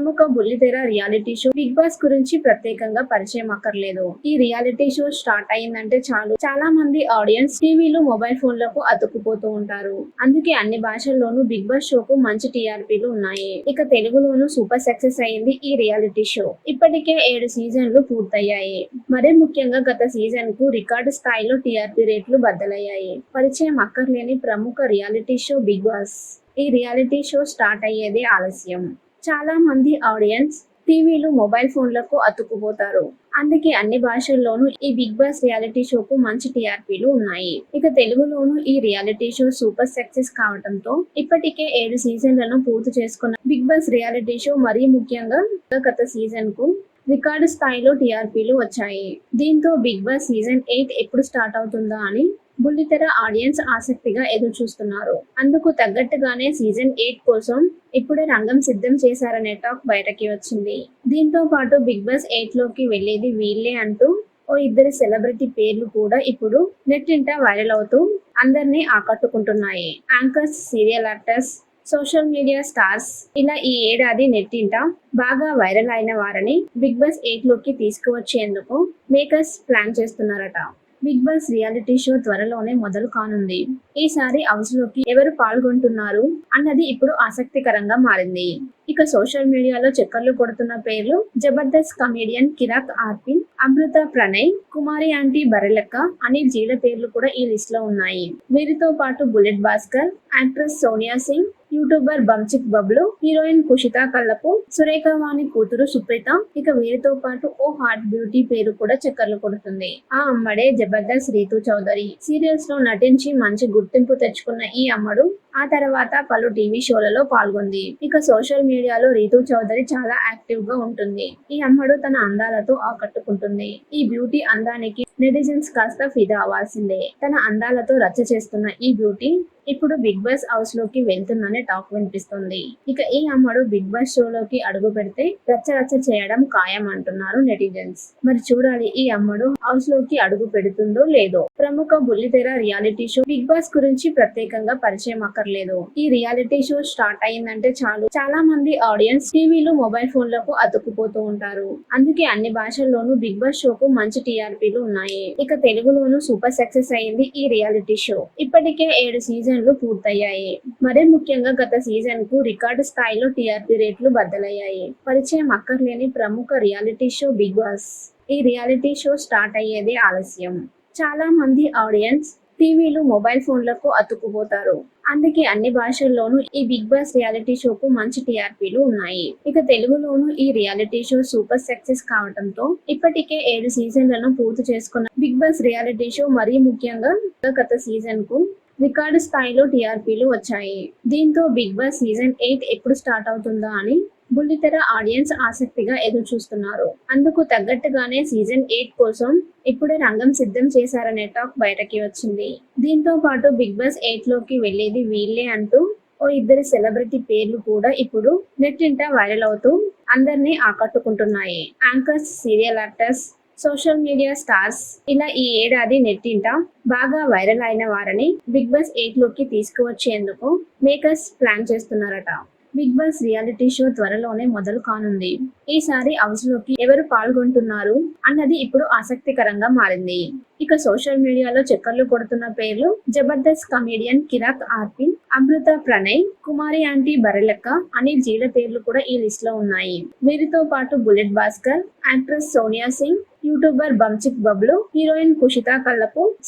ప్రముఖ బుల్లితెర reality show Bigg boss గురించి ప్రత్యేకంగా పరిచయం అక్కర్లేదు. ఈ రియాలిటీ షో స్టార్ట్ అయిందంటే చాలు. చాలా మంది ఆడియన్స్ టీవీలు మొబైల్ ఫోన్లకు అతుక్కుపోతూ ఉంటారు. అందుకే అన్ని భాషల్లోనూ బిగ్ బాస్ షోకు మంచి టీఆర్పీలు ఉన్నాయి. ఇక తెలుగులోనూ సూపర్ సక్సెస్ అయింది ఈ రియాలిటీ షో. ఇప్పటికే ఏడు సీజన్లు పూర్తయ్యాయి. మరీ ముఖ్యంగా గత సీజన్కు రికార్డు స్థాయిలో టీఆర్పీ రేట్లు బద్దలయ్యాయి. పరిచయం అక్కర్లేని ప్రముఖ రియాలిటీ షో బిగ్ బాస్. ఈ రియాలిటీ షో స్టార్ట్ అయ్యేదే ఆలస్యం. చాలా మంది ఆడియన్స్ టీవీలు మొబైల్ ఫోన్లకు అతుక్కుపోతారు అందుకే అన్ని భాషల్లోనూ ఈ బిగ్ బాస్ రియాలిటీ షోకు మంచి టీఆర్పీలు ఉన్నాయి. ఇక తెలుగులోనూ ఈ రియాలిటీ షో సూపర్ సక్సెస్ కావడంతో ఇప్పటికే ఏడు సీజన్లను పూర్తి చేసుకున్న బిగ్ బాస్ రియాలిటీ షో మరీ ముఖ్యంగా గత సీజన్కు రికార్డు స్థాయిలో టీఆర్పీలు వచ్చాయి. దీంతో బిగ్ బాస్ సీజన్ ఎయిట్ ఎప్పుడు స్టార్ట్ అవుతుందా అని బుల్లితెర ఆడియన్స్ ఆసక్తిగా ఎదురు చూస్తున్నారు అందుకు తగ్గట్టుగానే సీజన్ ఎయిట్ కోసం ఇప్పుడే రంగం సిద్ధం చేశారనే టాక్ బయటకి వచ్చింది. దీంతో పాటు బిగ్ బాస్ ఎయిట్లోకి వెళ్ళేది వీళ్ళే అంటూ ఓ ఇద్దరు సెలబ్రిటీ పేర్లు కూడా ఇప్పుడు నెట్టింట వైరల్ అవుతూ అందరినీ ఆకట్టుకుంటున్నాయి. Anchors serial actors social media stars ఇలా ఈ ఏడాది నెట్టింట బాగా వైరల్ అయిన వారిని బిగ్ బాస్ ఎయిట్లోకి తీసుకువచ్చేందుకు మేకర్స్ ప్లాన్ చేస్తున్నారట. బిగ్ బాస్ రియాలిటీ షో త్వరలోనే మొదలు కానుంది. ఈసారి హౌస్లోకి ఎవరు పాల్గొంటున్నారు అన్నది ఇప్పుడు ఆసక్తికరంగా మారింది. ఇక సోషల్ మీడియాలో చక్కర్లు కొడుతున్న పేర్లు జబర్దస్త్ కమేడియన్ కిరాక్ ఆర్పిన్ అమృత ప్రణయ్ కుమారి ఆంటీ బరలక్క అనే జీల పేర్లు కూడా ఈ లిస్ట్లో ఉన్నాయి. వీరితో పాటు bullet Bhaskar actress Sonia Singh YouTuber Bunchik Bablu heroine Kushitha Kallapu Surekhavani కూతురు సుప్రీత. ఇక వీరితో పాటు ఓ హార్ట్ బ్యూటీ పేరు కూడా చక్కర్లు కొడుతుంది. ఆ అమ్మడే జబర్దస్త్ రీతు చౌదరి. సీరియల్స్లో నటించి మంచి గుర్తింపు తెచ్చుకున్న ఈ అమ్మడు ఆ తర్వాత పలు టీవీ షోలలో పాల్గొంది. ఇక సోషల్ మీడియాలో రీతు చౌదరి చాలా యాక్టివ్గా ఉంటుంది. ఈ అమ్మడు తన అందాలతో ఆకట్టుకుంటుంది. ఈ బ్యూటీ అందానికి నెటిజన్స్ కాస్త ఫిదా అవ్వాల్సిందే. తన అందాలతో రచ్చ చేస్తున్న ఈ బ్యూటీ ఇప్పుడు బిగ్ బాస్ హౌస్లోకి వెళ్తుందనే టాక్ వినిపిస్తుంది. ఇక ఈ అమ్మడు బిగ్ బాస్ షోలోకి అడుగు పెడితే రచ్చ రచ్చ చేయడం ఖాయం అంటున్నారు నెటిజన్స్ మరి చూడాలి ఈ అమ్మడు హౌస్లోకి అడుగు పెడుతుందో లేదో. ప్రముఖ బుల్లితెర రియాలిటీ షో బిగ్ బాస్ గురించి ప్రత్యేకంగా పరిచయం అక్కర్లేదు. ఈ రియాలిటీ షో స్టార్ట్ అయిందంటే చాలు. చాలా మంది ఆడియన్స్ టీవీలు మొబైల్ ఫోన్లకు అతుక్కుపోతూ ఉంటారు. అందుకే అన్ని భాషల్లోనూ బిగ్ బాస్ షోకు మంచి టీఆర్పీలు ఉన్నాయి. ఇక తెలుగులోనూ సూపర్ సక్సెస్ అయింది ఈ రియాలిటీ షో ఇప్పటికే ఏడు సీజన్ సీజన్లు పూర్తయ్యాయి. మరీ ముఖ్యంగా గత సీజన్కు రికార్డు స్థాయిలో టీఆర్పీ రేట్లు బద్దలయ్యాయి. పరిచయం అక్కర్లేని ప్రముఖ రియాలిటీ షో బిగ్ బాస్. ఈ రియాలిటీ షో స్టార్ట్ అయ్యేది ఆలస్యం. చాలా మంది ఆడియన్స్ టీవీలు మొబైల్ ఫోన్లకు అతుక్కుపోతారు. అందుకే అన్ని భాషల్లోనూ ఈ బిగ్ బాస్ రియాలిటీ షోకు మంచి టీఆర్పీలు ఉన్నాయి. ఇక తెలుగులోనూ ఈ రియాలిటీ షో సూపర్ సక్సెస్ కావడంతో ఇప్పటికే ఏడు సీజన్లను పూర్తి చేసుకున్న బిగ్ బాస్ రియాలిటీ షో మరీ ముఖ్యంగా గత సీజన్కు రికార్డు స్థాయిలో టీఆర్పీలు వచ్చాయి. దీంతో బిగ్ బాస్ సీజన్ ఎయిట్ ఎప్పుడు స్టార్ట్ అవుతుందా అని బుల్లితెర ఆడియన్స్ ఆసక్తిగా ఎదురు చూస్తున్నారు అందుకు తగ్గట్టుగానే సీజన్ ఎయిట్ కోసం ఇప్పుడే రంగం సిద్ధం చేశారనే టాక్ బయటకి వచ్చింది. దీంతో పాటు బిగ్ బాస్ ఎయిట్లోకి వెళ్ళేది వీళ్ళే అంటూ ఓ ఇద్దరు సెలబ్రిటీ పేర్లు కూడా ఇప్పుడు నెట్టింట వైరల్ అవుతూ అందరినీ ఆకట్టుకుంటున్నాయి. Anchors serial actors social media stars ఇలా ఈ ఏడాది నెట్టింట బాగా వైరల్ అయిన వారిని బిగ్ బాస్ ఎయిట్లోకి తీసుకువచ్చేందుకు మేకర్స్ ప్లాన్ చేస్తున్నారట. బిగ్ బాస్ రియాలిటీ షో త్వరలోనే మొదలు కానుంది. ఈసారి హౌస్లోకి ఎవరు పాల్గొంటున్నారు అన్నది ఇప్పుడు ఆసక్తికరంగా మారింది. ఇక సోషల్ మీడియాలో చక్కర్లు కొడుతున్న పేర్లు జబర్దస్త్ కమేడియన్ కిరాక్ ఆర్పిన్ అమృత ప్రణయ్ కుమారి ఆంటీ బరలక్క అనే జీల పేర్లు కూడా ఈ లిస్ట్లో ఉన్నాయి. వీరితో పాటు bullet Bhaskar actress Sonia Singh YouTuber Bunchik Bablu heroine Kushitha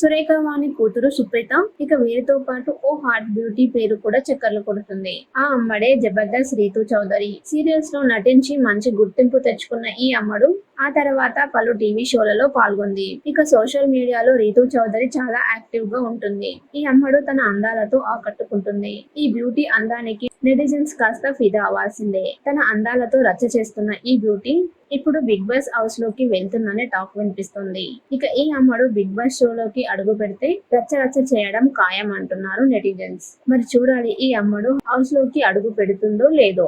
Surekha Vani కూతురు సుప్రీత ఇక వీరితో పాటు ఓ హార్ట్ బ్యూటీ పేరు కూడా చక్కర్లు కొడుతుంది. ఆ అమ్మడే జబర్దస్త్ రీతు చౌదరి. సీరియల్స్లో నటించి మంచి గుర్తింపు తెచ్చుకున్న ఈ అమ్మడు ఆ తర్వాత పలు టీవీ షోలలో పాల్గొంది. ఇక సోషల్ మీడియాలో రీతు చౌదరి చాలా యాక్టివ్గా ఉంటుంది. ఈ అమ్మడు తన అందాలతో ఆకట్టుకుంటుంది. ఈ బ్యూటీ అందానికి నెటిజన్స్ కాస్త ఫిదా అవ్వాల్సిందే. తన అందాలతో రచ్చ చేస్తున్న ఈ బ్యూటీ ఇప్పుడు బిగ్ బాస్ హౌస్లోకి వెళ్తుందనే టాక్ వినిపిస్తుంది. ఇక ఈ అమ్మడు బిగ్ బాస్ షోలోకి అడుగు పెడితే రచ్చ రచ్చ చేయడం ఖాయం అంటున్నారు నెటిజన్స్. మరి చూడాలి ఈ అమ్మడు హౌస్లోకి అడుగు పెడుతుందో లేదో.